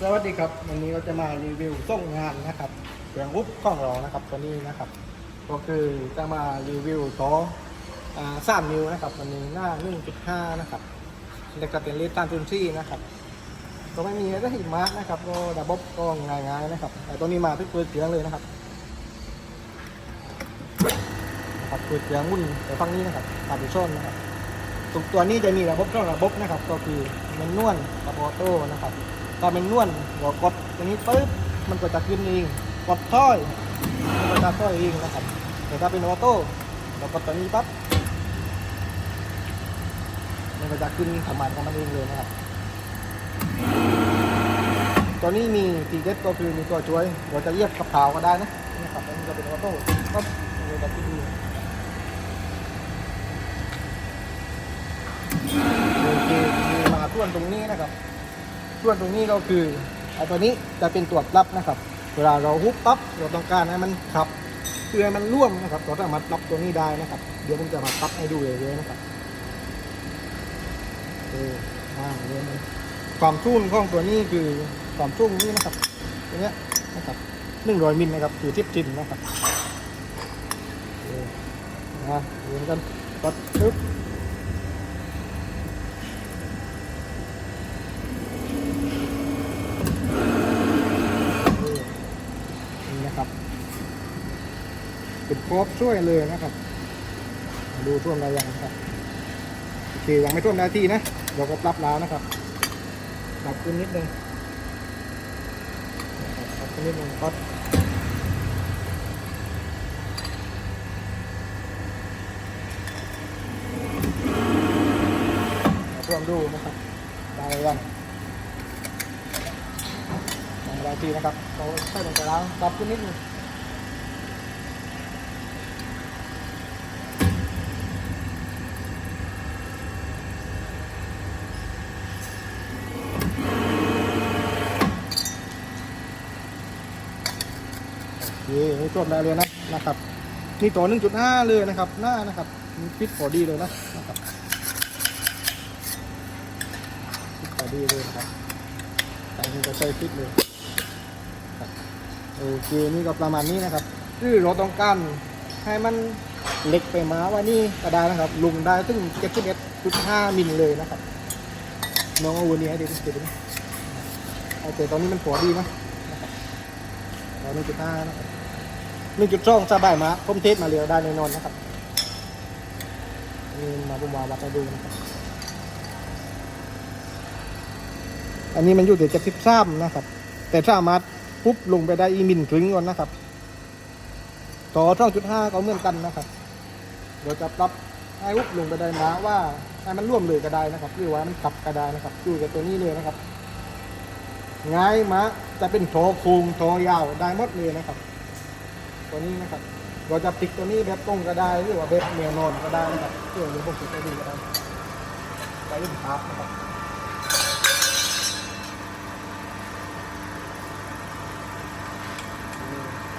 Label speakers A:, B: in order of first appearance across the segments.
A: สวัสดีครับ วันนี้เราจะมารีวิวส่งงานนะครับเครื่องวุบของเรานะครับตัวนี้นะครับ ก็คือจะมารีวิวต่ออ่สามนิ้วนะครับวันนี้หน้า1.5นะครับเล็กกระเป็นเลสตานจุนซี่นะครับก็ไม่มีอะไรหิมะนะครับก็ดับเบิลก็ง่ายๆนะครับแต่ตัวนี้มาที่เปิดเสียงเลยนะครับนะครับเปิดเสียงวุ่นแต่ฟังนี้นะครับผ่านดูช่อนนะครับตัวตัวนี้จะมีระบบช่องระบบนะครับ ก็คือเมนนวลกับออโต้นะครับ ถ้าเมนนวลเรากดตัวนี้ปึ๊บมันก็จะขึ้นเองกดถ้อยมันก็จะถ้อยเองนะครับแต่ถ้าเป็นออโต้เรากดตัวนี้ปั๊บมันก็จะขึ้นสมารถของมันเองเลยนะครับ ตัวนี้มีตีเด็ดก็คือมีตัวช่วยเราจะเรียกกับขาก็ได้นะนะครับอันจะเป็นออโต้ก็มีแบบที่ดีโอเคมีมาส่วนตรงนี้นะครับ ส่วนตรงนี้ก็คือไอ้ตัวนี้จะเป็นตัวรับนะครับ เวลาเราฮุบปั๊บเราต้องการให้มันขับคือให้มันร่วมนะครับเราสามารถรับตัวนี้ได้นะครับ เดี๋ยวผมจะมาปรับให้ดูเลยๆนะครับโอเคอ่าเรื่องนี้ความทุ่นของตัวนี้คือความทุ่นนี้นะครับตัวเนี้ยนะครับหนึ่งร้อยมิลนะครับคือทิปทิมนะครับนะเรียนกันกดปึ๊บนี่นะครับ เป็น ครบช่วยเลยนะครับ ดูท่วมได้ยังนะครับโอเคยังไม่ท่วมนาทีนะเราก็ปรับแล้วนะครับปรับขึ้นนิดนึงปรับขึ้นนิดนึงก็เพิ่มดูนะครับได้ยังลองได้ทีนะครับเราใส่ลงไปแล้วปรับขึ้นนิดนึง เคนี่ท่วมได้เลยนะนะครับนี่ต่อ 1.5 เลยนะครับ หน้านะครับมีฟิตพอดีเลยนะนะครับฟิตพอดีเลยนะครับแต่นี่ก็ใช้ฟิตเลยโอเคนี่ก็ประมาณนี้นะครับคือเราต้องการให้มันเล็กไปมาว่านี่ก็ได้นะครับ ลุงได้ถึง71.5มิลเลยนะครับน้องเอาวันนี้ให้ดูสิดูเอาแต่ตอนนี้มันพอดีนะ นะครับตอนนี้จุดห้านะครับหนึ่งจุดสองสบายมาผมเทสมาเรียวได้แน่นอนนะครับนี่มาบุมวาวัดให้ดูนะครับ อันนี้มันอยู่ที่เจ็ดสิบสามนะครับ แต่สามารถปุ๊บลงไปได้อีมินถึงก่อนนะครับ ต่อช่องจุดห้าก็เหมือนกันนะครับเดี๋ยวจะปรับให้ปุ๊บลงไปได้นะว่าให้มันร่วมเลยก็ได้นะครับหรือว่ามันขับก็ได้นะครับดูกับตัวนี้เลยนะครับ ง่ายมะ จะเป็นโถคูงโถยาวได้หมดเลยนะครับ ตัวนี้นะครับ เราจะพลิกตัวนี้แบบตรงก็ได้หรือว่าแบบแนวนอนก็ได้นะครับเพื่อเดี๋ยวผมจะได้ดูก็ได้ไปเล่นภาพนะครับ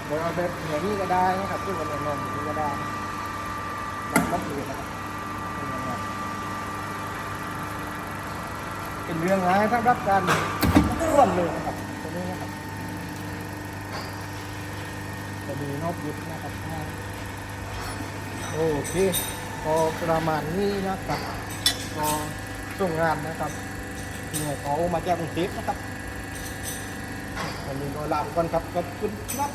A: โดยเอาแบบอย่างนี้ก็ได้นะครับซึ่งมันนอนอย่างนี้ก็ได้ได้หมดเลยนะครับเป็นเรื่องร้ายสำหรับการร่วมเลยนะครับ นี้นะครับ จะมีนอกยึดนะครับโอเคพอประมาณนี้นะครับก็ส่งงานนะครับเนี่ยเขามาแจ้งกรุงเทพนะครับวันนี้ก็ลาไปก่อนครับขอบคุณครับ